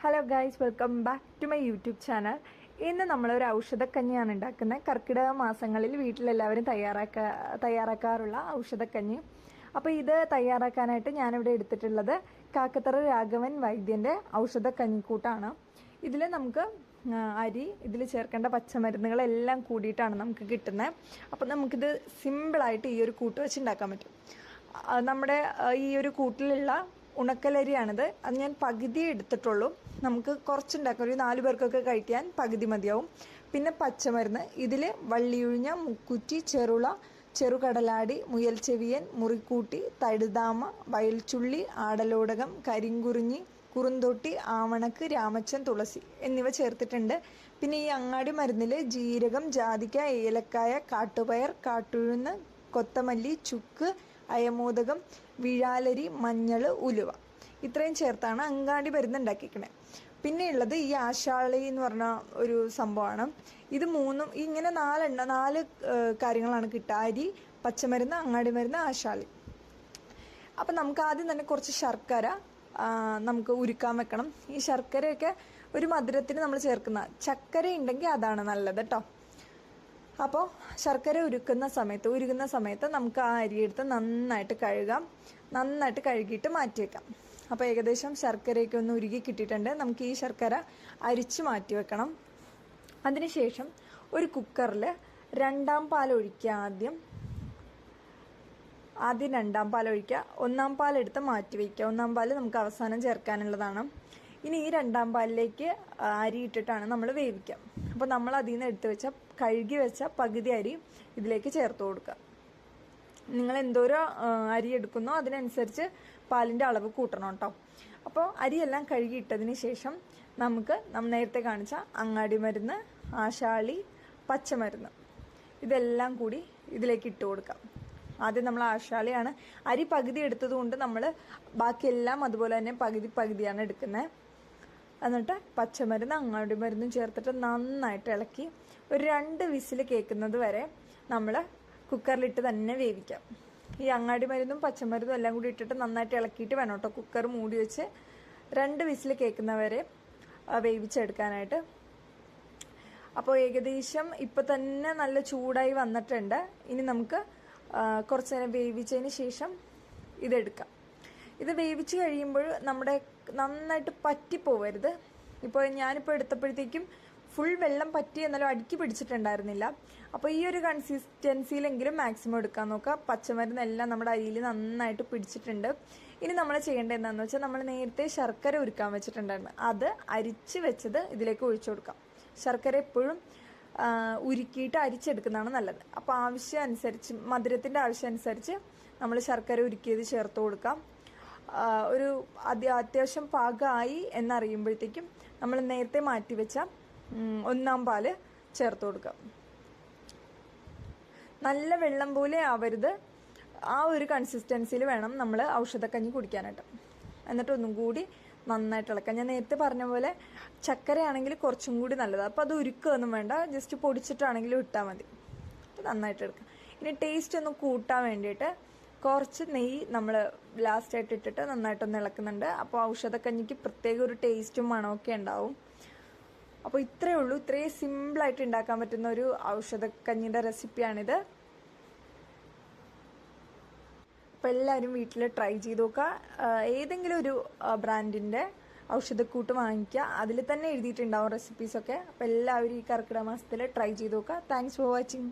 Hello guys welcome back to my YouTube channel ഇന്ന് നമ്മളൊരു ഔഷധക്കഞ്ഞിയാണ് ഉണ്ടാക്കുന്നത്. കർക്കിടക മാസങ്ങളിൽ വീട്ടിലെല്ലാവരും തയ്യാറാക്കാ തയ്യാറാക്കാറുള്ള ഔഷധക്കഞ്ഞി. അപ്പോൾ ഇത് തയ്യാറാക്കാനായിട്ട് ഞാനിവിടെ എടുത്തിട്ടുള്ളത് കാക്കത്തറ രാഘവൻ വൈദ്യന്റെ ഔഷധക്കഞ്ഞിക്കൂട്ടാണ്. ഇതിൽ നമുക്ക് അരി ഇതിൽ ചേർക്കേണ്ട പച്ചമരുന്നുകളെല്ലാം കൂടിയിട്ടാണ് നമുക്ക് കിട്ടുന്നത്. അപ്പോൾ നമുക്കിത് സിമ്പിളായിട്ട് ഈ ഒരു കൂട്ട് വെച്ച് ഉണ്ടാക്കാൻ പറ്റും. നമ്മുടെ ഈ ഒരു കൂട്ടിലുള്ള ഉണക്കലരിയാണിത്. അത് ഞാൻ പകുതി എടുത്തിട്ടുള്ളൂ. നമുക്ക് കുറച്ചുണ്ടാക്കാം. ഒരു നാല് പേർക്കൊക്കെ കഴിക്കാൻ പകുതി മതിയാവും. പിന്നെ പച്ചമരുന്ന്. ഇതിൽ വള്ളിയുഴിഞ്ഞ മുക്കുറ്റി ചെറുള ചെറുകടലാടി മുയൽ ചെവിയൻ മുറിക്കൂട്ടി തഴുതാമ വയൽച്ചുള്ളി ആടലോടകം കരിങ്കുറിഞ്ഞി കുറുന്തൊട്ടി ആവണക്ക് രാമച്ചൻ തുളസി എന്നിവ ചേർത്തിട്ടുണ്ട്. പിന്നെ ഈ അങ്ങാടി മരുന്നിൽ ജീരകം ജാതിക്ക ഏലക്കായ കാട്ടുപയർ കാട്ടുഴുന്ന് കൊത്തമല്ലി ചുക്ക് അയമോദകം വിഴാലരി മഞ്ഞൾ ഉലുവ. ഇത്രയും ചേർത്താണ് അങ്കാടി മരുന്ന് ഉണ്ടാക്കിക്കണേ പിന്നെ ഉള്ളത് ഈ ആശാളി എന്ന് പറഞ്ഞ ഒരു സംഭവമാണ്. ഇത് മൂന്നും ഇങ്ങനെ നാലെണ്ണ നാല് കാര്യങ്ങളാണ് കിട്ടുക. അരി പച്ചമരുന്ന് അങ്ങാടി മരുന്ന് ആശാളി. അപ്പം നമുക്ക് ആദ്യം തന്നെ കുറച്ച് ശർക്കര നമുക്ക് ഉരുക്കാൻ വെക്കണം. ഈ ശർക്കരയൊക്കെ ഒരു മധുരത്തിന് നമ്മൾ ചേർക്കുന്ന. ചക്കര ഉണ്ടെങ്കിൽ അതാണ് നല്ലത് കേട്ടോ. അപ്പോൾ ശർക്കര ഉരുക്കുന്ന സമയത്ത് ഉരുക്കുന്ന സമയത്ത് നമുക്ക് ആ അരിയെടുത്ത് നന്നായിട്ട് കഴുകാം. നന്നായിട്ട് കഴുകിയിട്ട് മാറ്റിവെക്കാം അപ്പോൾ ഏകദേശം ശർക്കരയൊക്കെ ഒന്ന് ഉരുകി കിട്ടിയിട്ടുണ്ട്. നമുക്ക് ഈ ശർക്കര അരിച്ച് മാറ്റി വെക്കണം. അതിനുശേഷം ഒരു കുക്കറിൽ രണ്ടാം പാൽ ഒഴിക്കുക ആദ്യം. ആദ്യം രണ്ടാം പാൽ ഒഴിക്കുക. ഒന്നാം പാൽ എടുത്ത് മാറ്റി വയ്ക്കുക ഒന്നാം പാൽ നമുക്ക് അവസാനം ചേർക്കാനുള്ളതാണ്. ഇനി ഈ രണ്ടാം പാലിലേക്ക് അരി ഇട്ടിട്ടാണ് നമ്മൾ വേവിക്കുക അപ്പോൾ നമ്മൾ അതിൽ നിന്ന് എടുത്ത് വെച്ച കഴുകി വെച്ച പകുതി അരി ഇതിലേക്ക് ചേർത്ത് കൊടുക്കുക നിങ്ങൾ എന്തോരോ അരി എടുക്കുന്നോ അതിനനുസരിച്ച് പാലിന്റെ അളവ് കൂട്ടണം കേട്ടോ അപ്പോൾ അരിയെല്ലാം കഴുകിയിട്ടതിന് ശേഷം നമുക്ക് നേരത്തെ കാണിച്ച അങ്ങാടി മരുന്ന് ആശാളി പച്ചമരുന്ന് ഇതെല്ലാം കൂടി ഇതിലേക്ക് ഇട്ട് കൊടുക്കാം. ആദ്യം നമ്മൾ ആശാളിയാണ്. അരി പകുതി എടുത്തത് കൊണ്ട് നമ്മൾ ബാക്കിയെല്ലാം അതുപോലെ തന്നെ പകുതി പകുതിയാണ് എടുക്കുന്നത് എന്നിട്ട് പച്ചമരുന്ന് അങ്ങാടി മരുന്നും ചേർത്തിട്ട് നന്നായിട്ട് ഇളക്കി ഒരു രണ്ട് വിസിൽ കേൾക്കുന്നത് വരെ നമ്മൾ കുക്കറിലിട്ട് തന്നെ വേവിക്കാം. ഈ അങ്ങാടി മരുന്നും പച്ചമരുന്നും എല്ലാം കൂടി ഇട്ടിട്ട് നന്നായിട്ട് ഇളക്കിയിട്ട് വേണം കേട്ടോ. കുക്കർ മൂടി വെച്ച് രണ്ട് വിസിൽ കേൾക്കുന്നവരെ വേവിച്ചെടുക്കാനായിട്ട്. അപ്പോൾ ഏകദേശം ഇപ്പം തന്നെ നല്ല ചൂടായി വന്നിട്ടുണ്ട്. ഇനി നമുക്ക് കുറച്ച് നേരം വേവിച്ചതിന് ശേഷം ഇതെടുക്കാം. ഇത് വേവിച്ച് കഴിയുമ്പോൾ നമ്മുടെ നന്നായിട്ട് പറ്റിപ്പോവരുത് ഇപ്പോൾ ഞാനിപ്പോൾ എടുത്തപ്പോഴത്തേക്കും ഫുൾ വെള്ളം പറ്റി എന്നാലും അടുക്കി പിടിച്ചിട്ടുണ്ടായിരുന്നില്ല. അപ്പോൾ ഈ ഒരു കൺസിസ്റ്റൻസിയിലെങ്കിലും മാക്സിമം എടുക്കാൻ നോക്കുക. പച്ചമരുന്നെല്ലാം നമ്മുടെ അരിയിൽ നന്നായിട്ട് പിടിച്ചിട്ടുണ്ട്. ഇനി നമ്മൾ ചെയ്യേണ്ടത് എന്താണെന്ന് വെച്ചാൽ നമ്മൾ നേരത്തെ ശർക്കര ഉരുക്കാൻ വെച്ചിട്ടുണ്ടായിരുന്നു. അത് അരിച്ച് വെച്ചത് ഇതിലേക്ക് ഒഴിച്ചു കൊടുക്കാം. ശർക്കര എപ്പോഴും ഉരുക്കിയിട്ട് അരിച്ചെടുക്കുന്നതാണ് നല്ലത്. അപ്പോൾ ആവശ്യം അനുസരിച്ച് മധുരത്തിന്റെ ആവശ്യം അനുസരിച്ച് നമ്മൾ ശർക്കര ഉരുക്കിയത് ചേർത്ത് കൊടുക്കാം. ഒരു അത്യ അത്യാവശ്യം പാകമായി എന്നറിയുമ്പോഴത്തേക്കും നമ്മൾ നേരത്തെ മാറ്റിവെച്ച ഒന്നാം പാൽ ചേർത്ത് കൊടുക്കാം നല്ല വെള്ളം പോലെ ആവരുത്. ആ ഒരു കൺസിസ്റ്റൻസിയിൽ വേണം നമ്മൾ ഔഷധക്കഞ്ഞി കുടിക്കാനായിട്ട്. എന്നിട്ട് ഒന്നും കൂടി നന്നായിട്ട് ഇളക്കാം ഞാൻ നേരത്തെ പറഞ്ഞ പോലെ ചക്കരയാണെങ്കിൽ കുറച്ചും കൂടി നല്ലതാണ് അപ്പോൾ അത് ഉരുക്കുകയൊന്നും വേണ്ട. ജസ്റ്റ് പൊടിച്ചിട്ടാണെങ്കിലും ഇട്ടാൽ മതി. നന്നായിട്ട് എടുക്കാം ഇനി ടേസ്റ്റ് ഒന്ന് കൂട്ടാൻ വേണ്ടിയിട്ട് കുറച്ച് നെയ്യ് നമ്മൾ ലാസ്റ്റായിട്ട് ഇട്ടിട്ട് നന്നായിട്ടൊന്ന് ഇളക്കുന്നുണ്ട്. അപ്പോൾ ഔഷധക്കഞ്ഞിക്ക് പ്രത്യേക ഒരു ടേസ്റ്റും മണമൊക്കെ ഉണ്ടാവും. അപ്പോൾ ഇത്രയേ ഉള്ളൂ. ഇത്രയും സിമ്പിളായിട്ട് ഉണ്ടാക്കാൻ പറ്റുന്ന ഒരു ഔഷധക്കഞ്ഞിയുടെ റെസിപ്പിയാണിത് അപ്പോൾ എല്ലാവരും വീട്ടിൽ ട്രൈ ചെയ്ത് നോക്കുക. ഏതെങ്കിലും ഒരു ബ്രാൻഡിന്റെ ഔഷധക്കൂട്ട് വാങ്ങിക്കുക. അതിൽ തന്നെ എഴുതിയിട്ടുണ്ടാവും റെസിപ്പീസൊക്കെ അപ്പോൾ എല്ലാവരും ഈ കർക്കിടക മാസത്തിൽ ട്രൈ ചെയ്ത് നോക്കുക. Thanks for watching